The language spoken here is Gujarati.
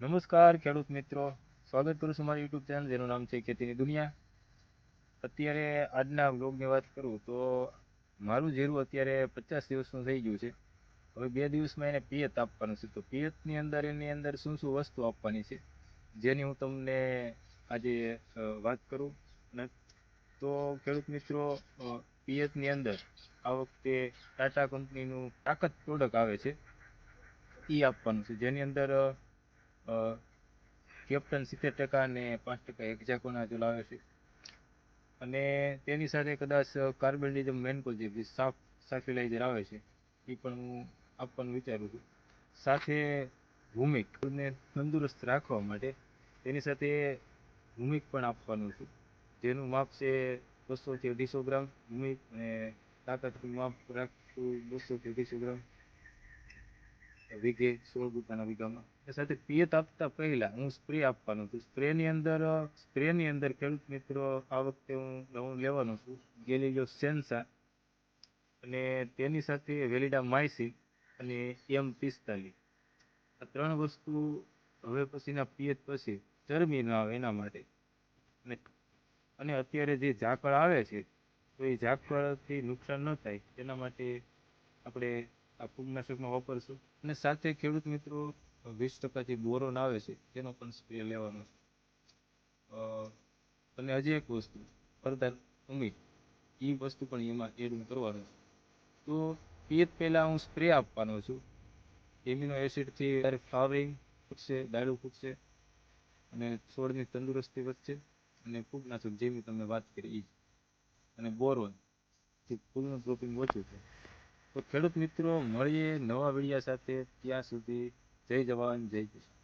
નમસ્કાર, ખેડૂત મિત્રો. સ્વાગત કરું છું મારી યુટ્યુબ ચેનલ જેનું નામ છે ખેતીની દુનિયા. અત્યારે આજના બ્લોગની વાત કરું તો મારું જીરું અત્યારે પચાસ દિવસનું થઈ ગયું છે. હવે બે દિવસમાં એને પિયત આપવાનું છે. તો પિયતની અંદર એની અંદર શું શું વસ્તુ આપવાની છે, જેની હું તમને આજે વાત કરું. તો ખેડૂત મિત્રો પિયતની અંદર આ વખતે ટાટા કંપનીનું તાકાત પ્રોડક્ટ આવે છે એ આપવાનું છે. જેની અંદર કેપ્ટન સિત્તેર ટકા અને પાંચ ટકા હેક્ઝાકોનાઝોલ આવે છે. અને તેની સાથે કદાચ કાર્બનડિઝમ મેનકોલ જે સાફ સાફિલાઇઝર આવે છે, એ પણ હું આપવાનું વિચારું છું. સાથે ભૂમિક તંદુરસ્ત રાખવા માટે તેની સાથે ભૂમિક પણ આપવાનું છું. જેનું માપ છે બસોથી અઢીસો ગ્રામ, ભૂમિક અને તાકાતનું માપ રાખશું બસોથી અઢીસો ગ્રામ. વીઘે સોળ ગુંઠાના વીઘામાં એ સાથે પિયત આપતા પહેલા હું સ્પ્રે આપવાનો છું. સ્પ્રેની અંદર સ્પ્રેની અંદર ખેડૂત મિત્રો આ વખતે હું હું લેવાનો છું. ગેલીલિયો સેન્સા અને તેની સાથે વેલિડા માયસી અને એમ પિસ્તાલીસ. આ ત્રણ વસ્તુ હવે પછીના પિયત પછી ચરબી ન આવે એના માટે. અને અને અત્યારે જે ઝાકળ આવે છે, તો એ ઝાકળથી નુકસાન ન થાય. તેના માટે આપણે આ ફૂગનાશકનો વાપરશું. અને સાથે ખેડૂત મિત્રો, વીસ ટકા બોરોન આવે છે, તેનો પણ સ્પ્રે લેવાનો છે. અને હજી એક વસ્તુ ફરદાર ઉમી એ વસ્તુ પણ એમાં એડ કરવાનો છે. તો પિયત પહેલાં હું સ્પ્રે આપવાનો છું. એમિનો એસિડથી ત્યારે ફ્લાવરિંગ ફૂટશે, દાડું ફૂટશે, અને છોડની તંદુરસ્તી વધશે, અને ફૂગનાશક જેવી તમે વાત કરી એ અને બોરોન, જે ફૂલનું ડ્રોપિંગ ઓછું છે તો ખેડૂત મિત્રો મળીએ નવા વિડીયા સાથે. ત્યાં સુધી જય જવાન જય કિસાન.